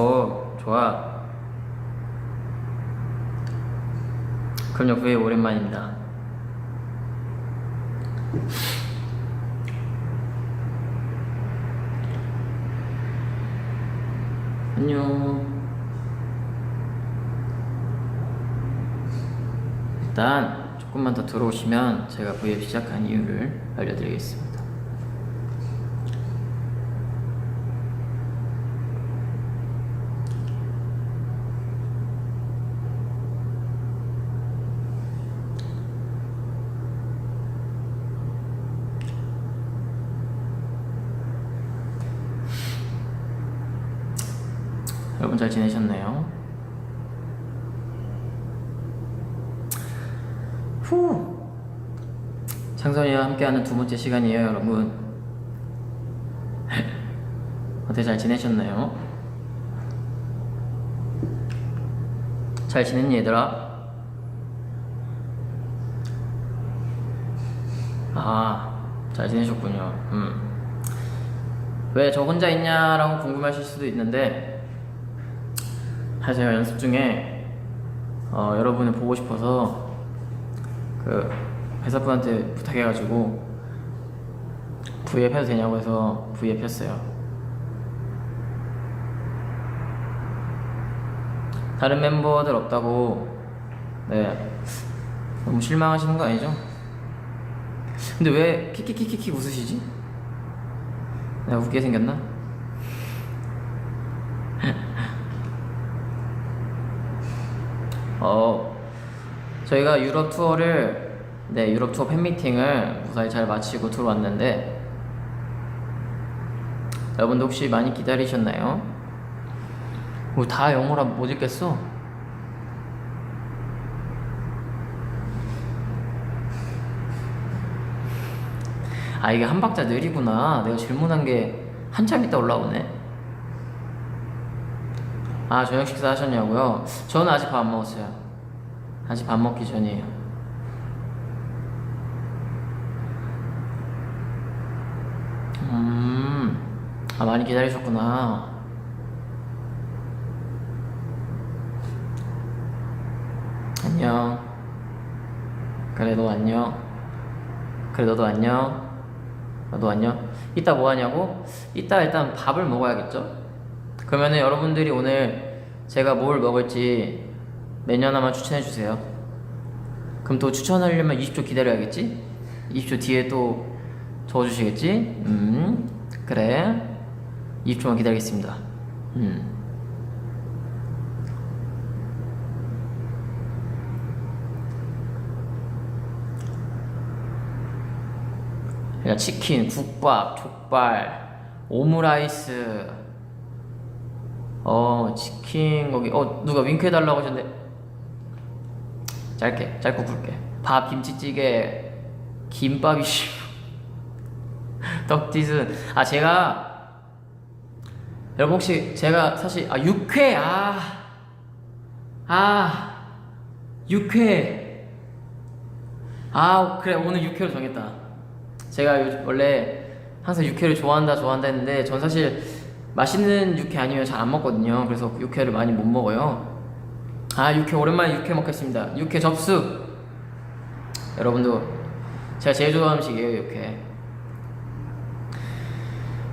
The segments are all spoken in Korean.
어 좋아. 그럼요 후에 오랜만입니다. 안녕. 일단 조금만 더 들어오시면 제가 브이앱 시작한 이유를 알려드리겠습니다. 여러분 잘 지내셨나요? 후 창선이와 함께하는 두 번째 시간이에요, 여러분. 어떻게 잘 지내셨나요? 잘 지냈니 얘들아? 아, 잘 지내셨군요. 음. 왜 저 혼자 있냐라고 궁금하실 수도 있는데 사실 제가 연습 중에 어, 여러분을 보고 싶어서 그 회사분한테 부탁해가지고 V앱 해도 되냐고 해서 V앱 했어요. 다른 멤버들 없다고 네 너무 실망하시는 거 아니죠? 근데 왜 키키키키키 웃으시지? 내가 웃게 생겼나? 어 저희가 유럽 투어를 네 유럽 투어 팬미팅을 무사히 잘 마치고 들어왔는데 여러분도 혹시 많이 기다리셨나요? 뭐다 영어라 못 읽겠어? 아 이게 한 박자 느리구나 내가 질문한 게 한참 있다 올라오네 아 저녁 식사 하셨냐고요? 저는 아직 밥 안 먹었어요 아직 밥 먹기 전이에요. 음 아 많이 기다리셨구나. 안녕. 그래 너 안녕. 그래 너도 안녕. 너도 안녕. 이따 뭐 하냐고? 이따 일단 밥을 먹어야겠죠? 그러면은 여러분들이 오늘 제가 뭘 먹을지 메뉴 하나만 추천해 주세요. 그럼 또 추천하려면 20초 기다려야겠지? 20초 뒤에 또 적어주시겠지? 음 그래. 20초만 기다리겠습니다. 음. 그러니까 치킨, 국밥, 족발, 오므라이스, 어 치킨 거기. 어 누가 윙크 해달라고 하셨는데 짧게 짧고 굵게 밥 김치찌개 김밥이 떡디슨 아 제가 여러분 혹시 제가 사실 아 육회 아아 육회 아 그래 오늘 육회로 정했다 제가 요즘 원래 항상 육회를 좋아한다 좋아한다 했는데 전 사실 맛있는 육회 아니면 잘 안 먹거든요. 그래서 육회를 많이 못 먹어요. 아 육회 오랜만에 육회 먹겠습니다. 육회 접수. 여러분도 제가 제일 좋아하는 음식이에요 육회.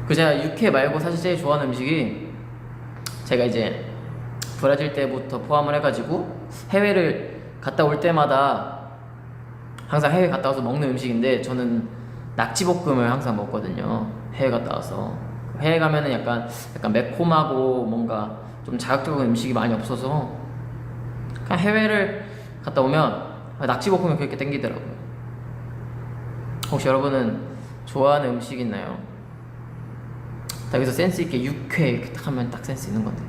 그 제가 육회 말고 사실 제일 좋아하는 음식이 제가 이제 브라질 때부터 포함을 해가지고 해외를 갔다 올 때마다 항상 해외 갔다 와서 먹는 음식인데 저는 낙지볶음을 항상 먹거든요. 해외 갔다 와서 해외 가면은 약간 약간 매콤하고 뭔가 좀 자극적인 음식이 많이 없어서 그냥 해외를 갔다 오면 낙지볶음이 그렇게 땡기더라고요. 혹시 여러분은 좋아하는 음식 있나요? 딱 여기서 센스 있게 육회 이렇게 딱 하면 딱 센스 있는 건데.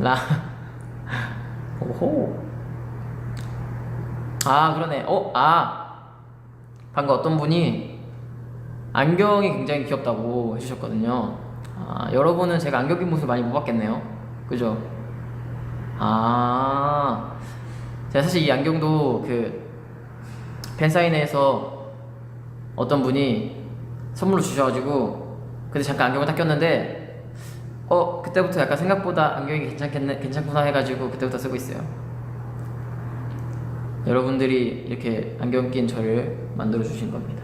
라 오호 아 그러네 어 아 방금 어떤 분이 안경이 굉장히 귀엽다고 해주셨거든요 아 여러분은 제가 안경 낀 모습 많이 못 봤겠네요 그죠 아 제가 사실 이 안경도 그 팬사인회에서 어떤 분이 선물로 주셔가지고 근데 잠깐 안경을 딱 꼈는데 어 그때부터 약간 생각보다 안경이 괜찮겠네 괜찮구나 해가지고 그때부터 쓰고 있어요. 여러분들이 이렇게 안경 낀 저를 만들어 주신 겁니다.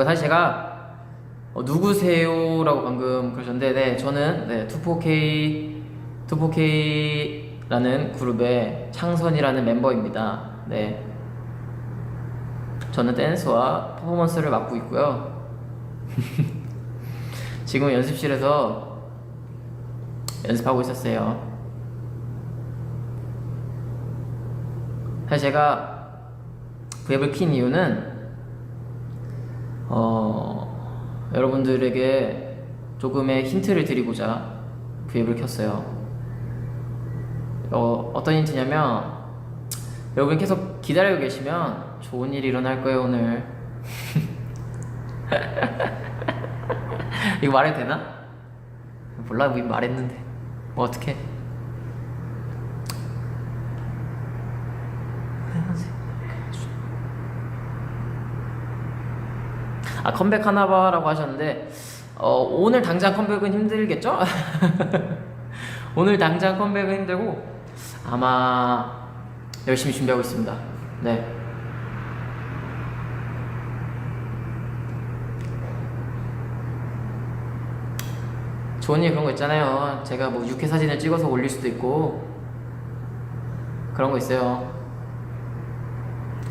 뭐 사실 제가 어, 누구세요라고 방금 그러셨는데 네 저는 네 24K 24K라는 그룹의 창선이라는 멤버입니다. 네 저는 댄스와 퍼포먼스를 맡고 있고요. 지금 연습실에서 연습하고 있었어요. 사실 제가 웹을 킨 이유는 어, 여러분들에게 조금의 힌트를 드리고자 웹을 켰어요. 어, 어떤 힌트냐면 여러분 계속 기다리고 계시면 좋은 일이 일어날 거예요 오늘. 이거 말해도 되나? 몰라 뭐 말했는데 뭐 어떡해 아 컴백 하나봐라고 하셨는데 어, 오늘 당장 컴백은 힘들겠죠? 오늘 당장 컴백은 힘들고 아마 열심히 준비하고 있습니다 네일 그런 거 있잖아요. 제가 뭐 육회 사진을 찍어서 올릴 수도 있고 그런 거 있어요.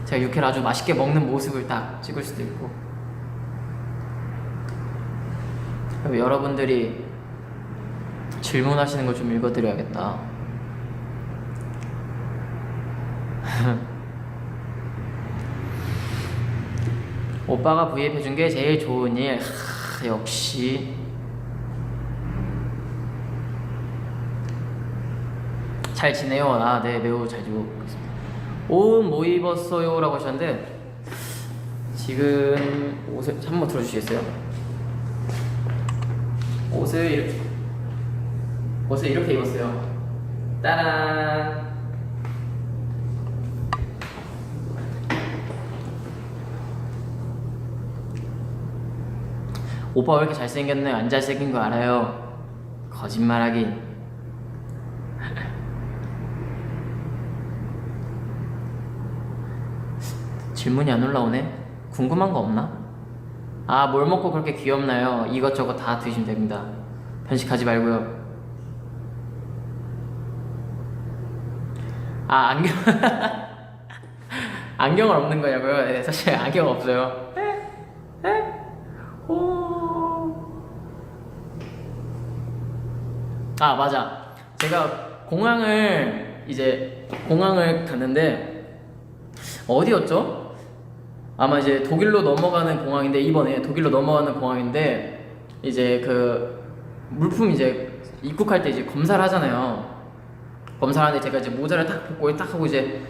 제가 육회를 아주 맛있게 먹는 모습을 딱 찍을 수도 있고 그리고 여러분들이 질문하시는 걸좀 읽어드려야겠다. 오빠가 V앱 해준 게 제일 좋은 일. 하, 역시. 잘 지내요? 아, 네, 매우 잘 지내고 있습니다. 옷뭐 입었어요? 라고 하셨는데, 지금 옷을 한번 들어주시겠어요? 옷을 이렇게, 옷을 이렇게 입었어요. 따란! 오빠 왜 이렇게 잘생겼나요? 안 잘생긴 거 알아요. 거짓말하긴. 질문이 안 올라오네. 궁금한 거 없나? 아, 뭘 먹고 그렇게 귀엽나요? 이것저것 다 드시면 됩니다. 편식하지 말고요. 아, 안경. 안경은 없는 거냐고요? 네, 사실 안경 없어요. 아, 맞아. 제가 공항을 이제 공항을 갔는데 어디였죠? 아마 이제 독일로 넘어가는 공항인데 이번에 독일로 넘어가는 공항인데 이제 그 물품 이제 입국할 때 이제 검사를 하잖아요. 검사를 하는데 제가 이제 모자를 딱 벗고 딱 하고 이제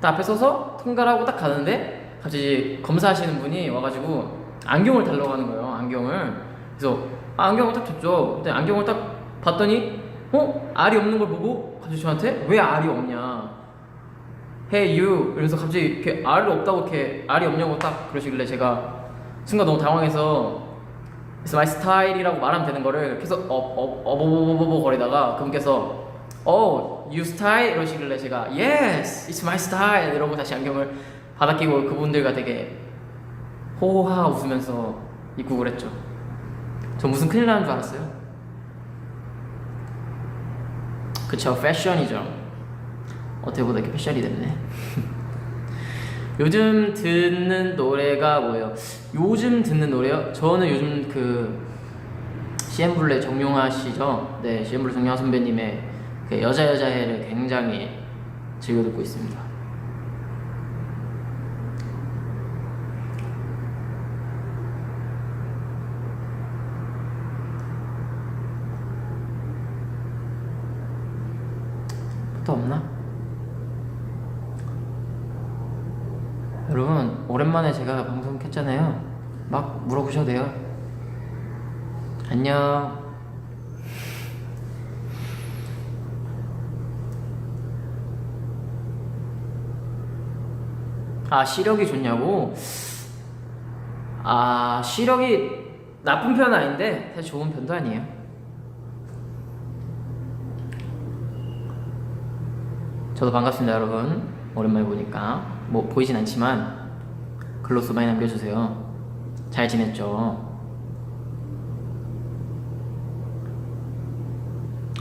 딱 앞에 서서 통과를 하고 딱 가는데 갑자기 검사하시는 분이 와가지고 안경을 달라고 하는 거예요. 안경을. 그래서 아, 안경을 딱 줬죠. 근데 안경을 딱 봤더니 어 알이 없는 걸 보고 갑자기 저한테 왜 알이 없냐? Hey you 그래서 갑자기 이렇게 알이 없다고 이렇게 알이 없냐고 딱 그러시길래 제가 순간 너무 당황해서 그래서 my style이라고 말하면 되는 거를 계속 어어어버버버버 거리다가 그분께서 oh you style 이러시길래 제가 yes it's my style 이러고 다시 안경을 받아 끼고 그분들과 되게 호호하 웃으면서 입국을 했죠. 저 무슨 큰일 나는 줄 알았어요. 그쵸 패션이죠. 어떻게 보다 이렇게 패션이 됐네. 요즘 듣는 노래가 뭐예요? 요즘 듣는 노래요? 저는 요즘 그 CN블루의 정용화 씨죠? 네, CN블루 정용화 선배님의 그 여자 여자해를 굉장히 즐겨 듣고 있습니다. 또 없나? 여러분 오랜만에 제가 방송 켰잖아요. 막 물어보셔도 돼요. 안녕. 아 시력이 좋냐고? 아 시력이 나쁜 편은 아닌데 사실 좋은 편도 아니에요. 저도 반갑습니다, 여러분. 오랜만에 보니까 뭐 보이진 않지만 글로스 많이 남겨주세요. 잘 지냈죠?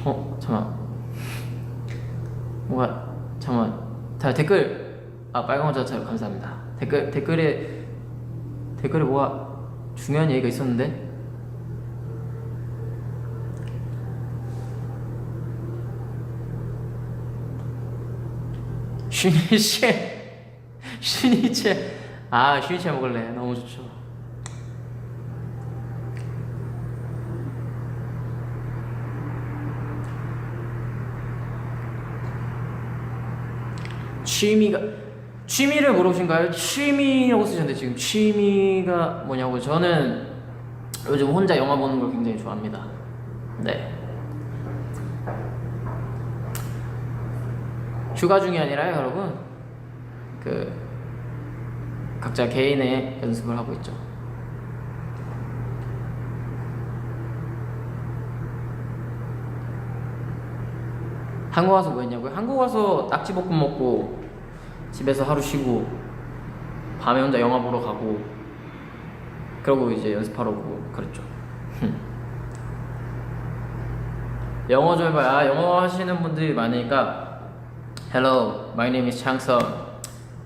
어, 잠깐. 뭐가 잠깐. 자 댓글 아 빨간 참 감사합니다. 댓글 댓글에 댓글에 뭐가 중요한 얘기가 있었는데 슈니 체 슈니체 아 슈니체 먹을래 너무 좋죠. 취미가 취미를 물어보신가요? 취미라고 쓰셨는데 지금 취미가 뭐냐고 저는 요즘 혼자 영화 보는 걸 굉장히 좋아합니다. 네. 휴가 중이 아니라요, 여러분. 그 각자 개인의 연습을 하고 있죠. 한국 와서 뭐 했냐고요? 한국 와서 낙지볶음 먹고 집에서 하루 쉬고 밤에 혼자 영화 보러 가고 그러고 이제 연습하러 오고 그랬죠. 영어 좀 해봐요. 아, 영어 하시는 분들이 많으니까 Hello, my name is Changsung.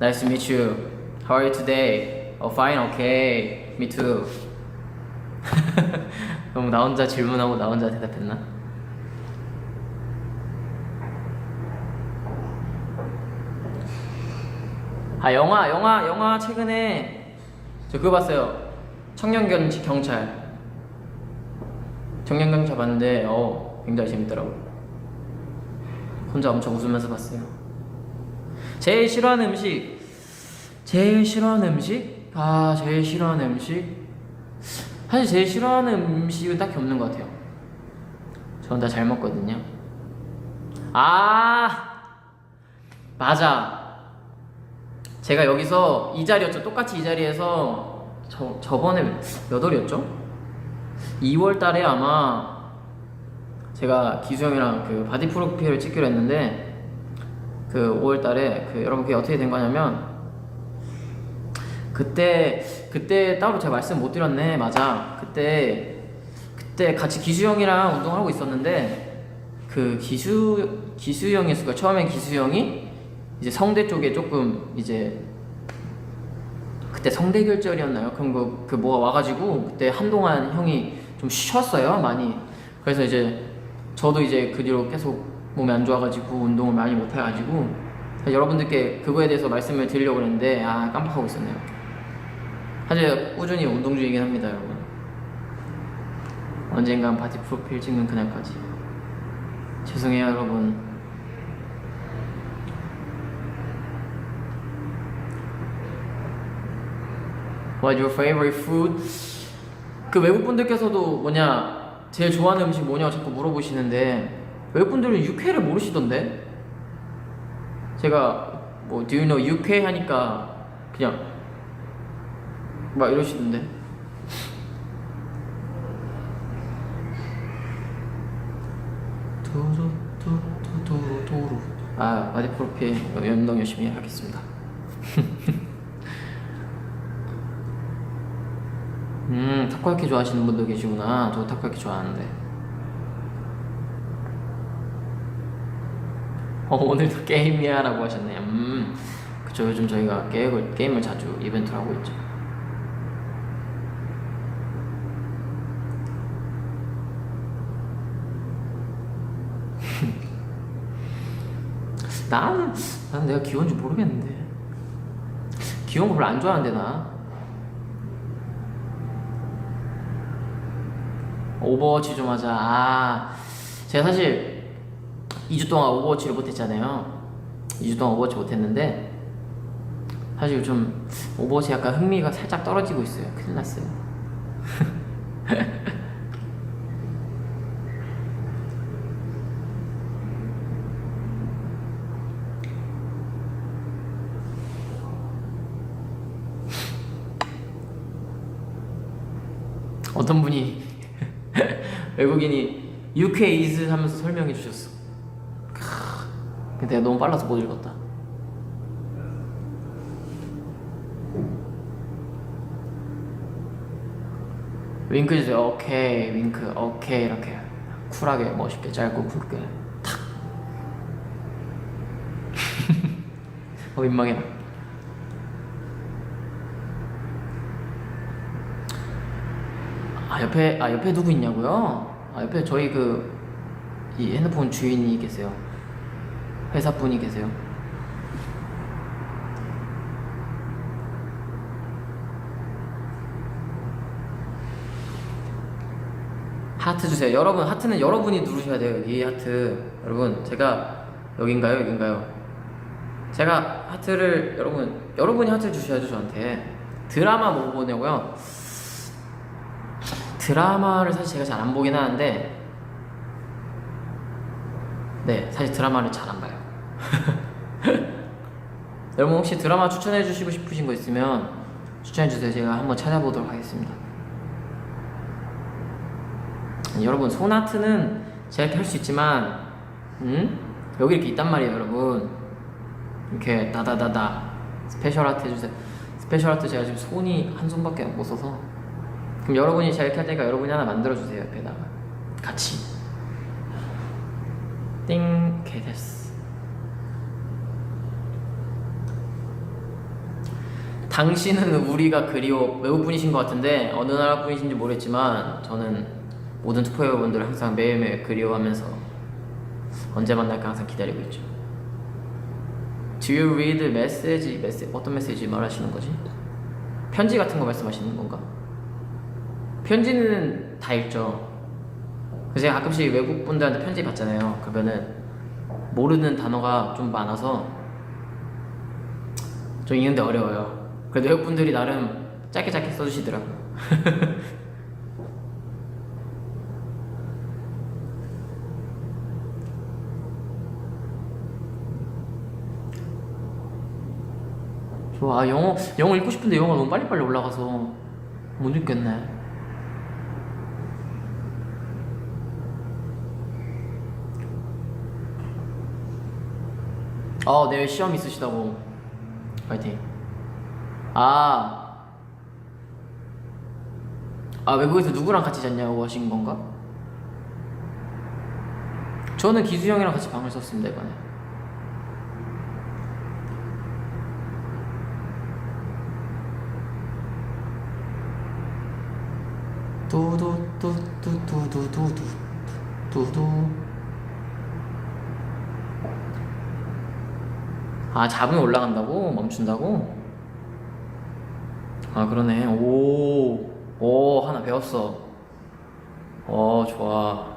Nice to meet you. How are you today? Oh, fine, okay. Me too. 그럼 나 혼자 질문하고 나 혼자 대답했나? 아 영화 영화 영화 최근에 저 그거 봤어요 청년 경찰 청년 경찰 봤는데 어 굉장히 재밌더라고 혼자 엄청 웃으면서 봤어요 제일 싫어하는 음식 제일 싫어하는 음식? 아 제일 싫어하는 음식? 사실 제일 싫어하는 음식은 딱히 없는 것 같아요. 전다잘 먹거든요. 아! 맞아. 제가 여기서 이 자리였죠. 똑같이 이 자리에서 저 저번에 몇 월이었죠? 2월 달에 아마 제가 기수형이랑 그 바디 프로필을 찍기로 했는데 그 5월 달에 그 여러분 그게 어떻게 된 거냐면 그때 그때 따로 제가 말씀 못 드렸네. 맞아. 그때 그때 같이 기수 형이랑 운동을 하고 있었는데 그 기수 기수 형이었을 거야. 처음엔 기수 형이 이제 성대 쪽에 조금 이제 그때 성대 결절이었나요? 그런 거그 뭐가 와가지고 그때 한동안 형이 좀 쉬었어요 많이 그래서 이제 저도 이제 그 뒤로 계속 몸이 안 좋아가지고 운동을 많이 못 해가지고 여러분들께 그거에 대해서 말씀을 드리려고 했는데 아 깜빡하고 있었네요 사실 꾸준히 운동 중이긴 합니다 여러분. 언젠간 바디 프로필 찍는 그날까지. 죄송해요 여러분. What's your favorite food? 그 외국 분들께서도 뭐냐 제일 좋아하는 음식 뭐냐고 자꾸 물어보시는데 외국 분들은 육회를 모르시던데? 제가 뭐 Do you know 육회 하니까 그냥 막 이러시던데 두루두루두루 아 바디 프로필 연동 열심히 하겠습니다 음, 타코야키 좋아하시는 분도 계시구나. 저도 타코야키 좋아하는데. 어, 오늘도 게임이야 라고 하셨네요. 음, 그쵸. 요즘 저희가 게 임을, 게임을 자주 이벤트를 하고 있죠. 나는, 나는 내가 귀여운지 모르겠는데. 귀여운 거 별로 안 좋아하는데, 나. 오버워치 좀 하자. 아, 제가 사실 2주 동안 오버워치를 못했잖아요. 2주 동안 오버워치 못했는데 사실 좀 오버워치 약간 흥미가 살짝 떨어지고 있어요. 큰일 났어요. 어, 어떤 분이 외국인이 UK is 하면서 설명해 주셨어. 크, 근데 내가 너무 빨라서 못 읽었다. 윙크 주세요. 오케이 윙크 오케이 이렇게 쿨하게 멋있게 짧고 굵게 탁. 어 민망해. 아 옆에 아 옆에 누구 있냐고요? 아 옆에 저희 그 이 핸드폰 주인이 계세요. 회사 분이 계세요. 하트 주세요. 여러분 하트는 여러분이 누르셔야 돼요. 여기 하트. 여러분 제가 여긴가요? 여긴가요? 제가 하트를 여러분 여러분이 하트를 주셔야죠 저한테. 드라마 뭐 보냐고요? 드라마를 사실 제가 잘 안 보긴 하는데 네 사실 드라마를 잘 안 봐요. 여러분 혹시 드라마 추천해 주시고 싶으신 거 있으면 추천해 주세요. 제가 한번 찾아보도록 하겠습니다. 여러분 손아트는 제가 이렇게 할 수 있지만 음? 여기 이렇게 있단 말이에요 여러분 이렇게 다다다다 스페셜 아트 해주세요 스페셜 아트 제가 지금 손이 한 손밖에 못 써서 그럼 여러분이 제가 이렇게 할 테니까 여러분이 하나 만들어주세요 옆에다가 같이 띵 오케이 됐어 당신은 우리가 그리워 외국 분이신 것 같은데 어느 나라 분이신지 모르겠지만 저는 모든 투표 여러분들을 항상 매일매일 그리워하면서 언제 만날까 항상 기다리고 있죠. Do you read message? 메시, 어떤 메시지 말하시는 거지? 편지 같은 거 말씀하시는 건가? 편지는 다 읽죠. 그래서 제가 가끔씩 외국 분들한테 편지 받잖아요. 그러면은 모르는 단어가 좀 많아서 좀 읽는데 어려워요. 그래도 외국 분들이 나름 짧게 짧게 써주시더라고요. 좋아 아, 영어 영어 읽고 싶은데 영어가 너무 빨리빨리 올라가서 못 읽겠네 아 내일 시험 있으시다고. 파이팅. 아. 아, 외국에서 누구랑 같이 잤냐고 하신 건가? 저는 기수 형이랑 같이 방을 썼습니다 이번에. 두두두두두두두두 두 아 잡으면 올라간다고? 멈춘다고? 아 그러네 오, 오 하나 배웠어 어 좋아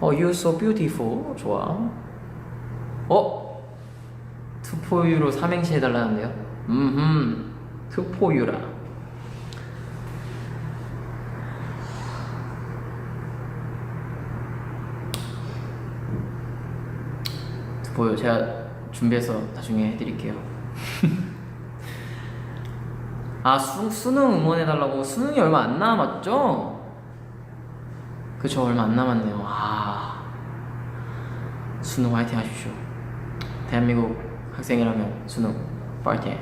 어 you're so beautiful 좋아 어? 투포유로 삼행시 해달라는데요? 음흠 투포유라 보여 제가 준비해서 나중에 해드릴게요. 아 수, 수능 응원해달라고. 수능이 얼마 안 남았죠? 그쵸 얼마 안 남았네요. 아 수능 화이팅 하십시오. 대한민국 학생이라면 수능 파이팅.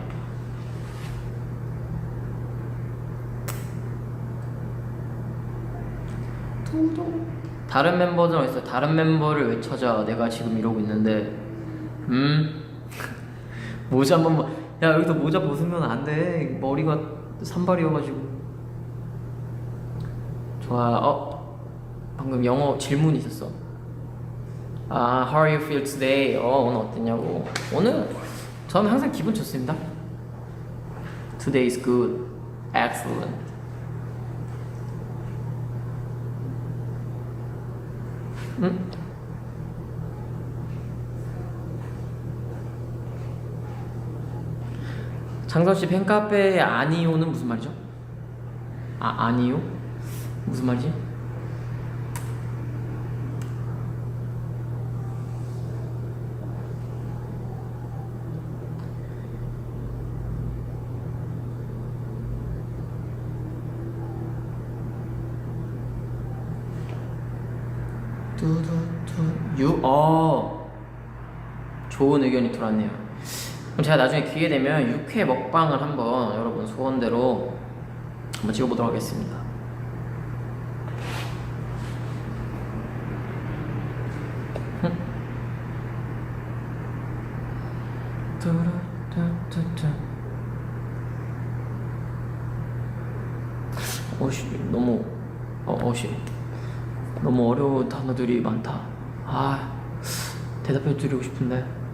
다른 멤버들은 어딨어? 다른 멤버를 왜 찾아? 내가 지금 이러고 있는데 음? 모자 한번 봐. 야 여기서 모자 벗으면 안 돼 머리가 산발이어가지고 좋아 어? 방금 영어 질문 있었어 아 How are you feel today? 어 오늘 어땠냐고 오늘 저는 항상 기분 좋습니다 Today is good Excellent 응? 장선 씨 팬카페 아니요는 무슨 말이죠? 아 아니요? 무슨 말이지? 두두두 유어 좋은 의견이 돌았네요. 그럼 제가 나중에 기회 되면 육회 먹방을 한번 여러분 소원대로 한번 찍어보도록 하겠습니다. 어씨 너무 어 어씨 너무 어려운 단어들이 많다. 아 대답해 드리고 싶은데.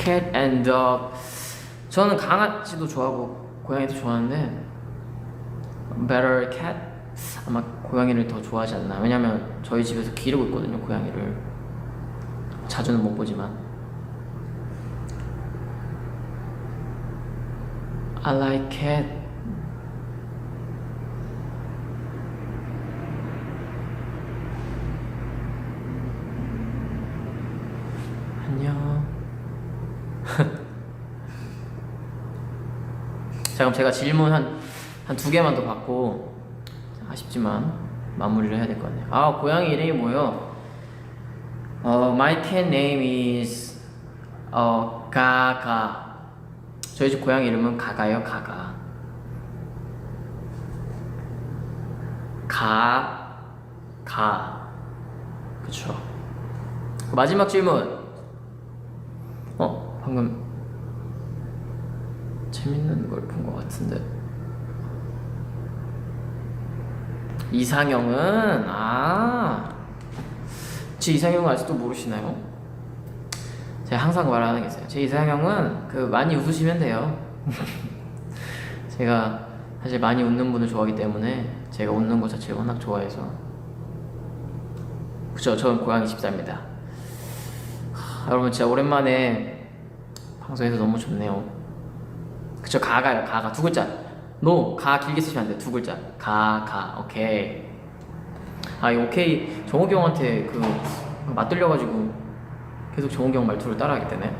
Cat and dog. 저는 강아지도 좋아하고 고양이도 좋아하는데 better cat 아마 고양이를 더 좋아하지 않나. 왜냐면 저희 집에서 기르고 있거든요 고양이를. 자주는 못 보지만. I like cat. 안녕. 자 그럼 제가 질문 한 한 두 개만 더 받고 아쉽지만 마무리를 해야 될 것 같네요. 아 고양이 이름이 뭐요? 어 my cat name is 어 가가. 저희 집 고양이 이름은 가가요 가가. 가 가. 그쵸. 마지막 질문. 어 방금 재밌는 걸 본 것 같은데. 이상형은 아제 이상형을 아직도 모르시나요? 제가 항상 말하는 게 있어요. 제 이상형은 그 많이 웃으시면 돼요. 제가 사실 많이 웃는 분을 좋아하기 때문에 제가 웃는 것 자체를 워낙 좋아해서. 그쵸 저는 고양이 집사입니다. 하, 여러분 진짜 오랜만에 방송에서 너무 좋네요 그쵸 가가요 가가. 두 글자. 노가 길게 쓰시면 안 돼. 두 글자. 가가. 오케이. 아이 오케이. 정욱이 형한테 그 맞들려가지고 계속 정욱이 형 말투를 따라하기 때문에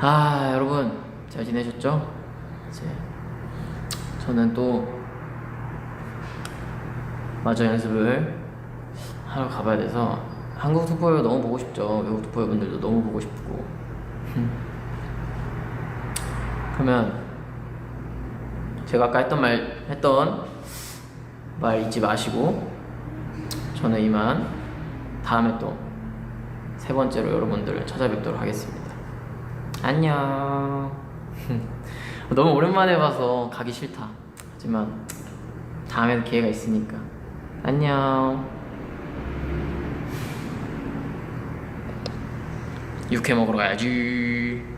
아 여러분. 잘 지내셨죠? 이제 저는 또 마저 연습을 하러 가봐야 돼서 한국 투포여 너무 보고 싶죠. 외국 투포여 분들도 너무 보고 싶고. 그러면 제가 아까 했던 말 했던 말 잊지 마시고 저는 이만 다음에 또 세 번째로 여러분들을 찾아뵙도록 하겠습니다. 안녕. 너무 오랜만에 봐서 가기 싫다. 하지만 다음에도 기회가 있으니까. 안녕. 육회 먹으러 가야지.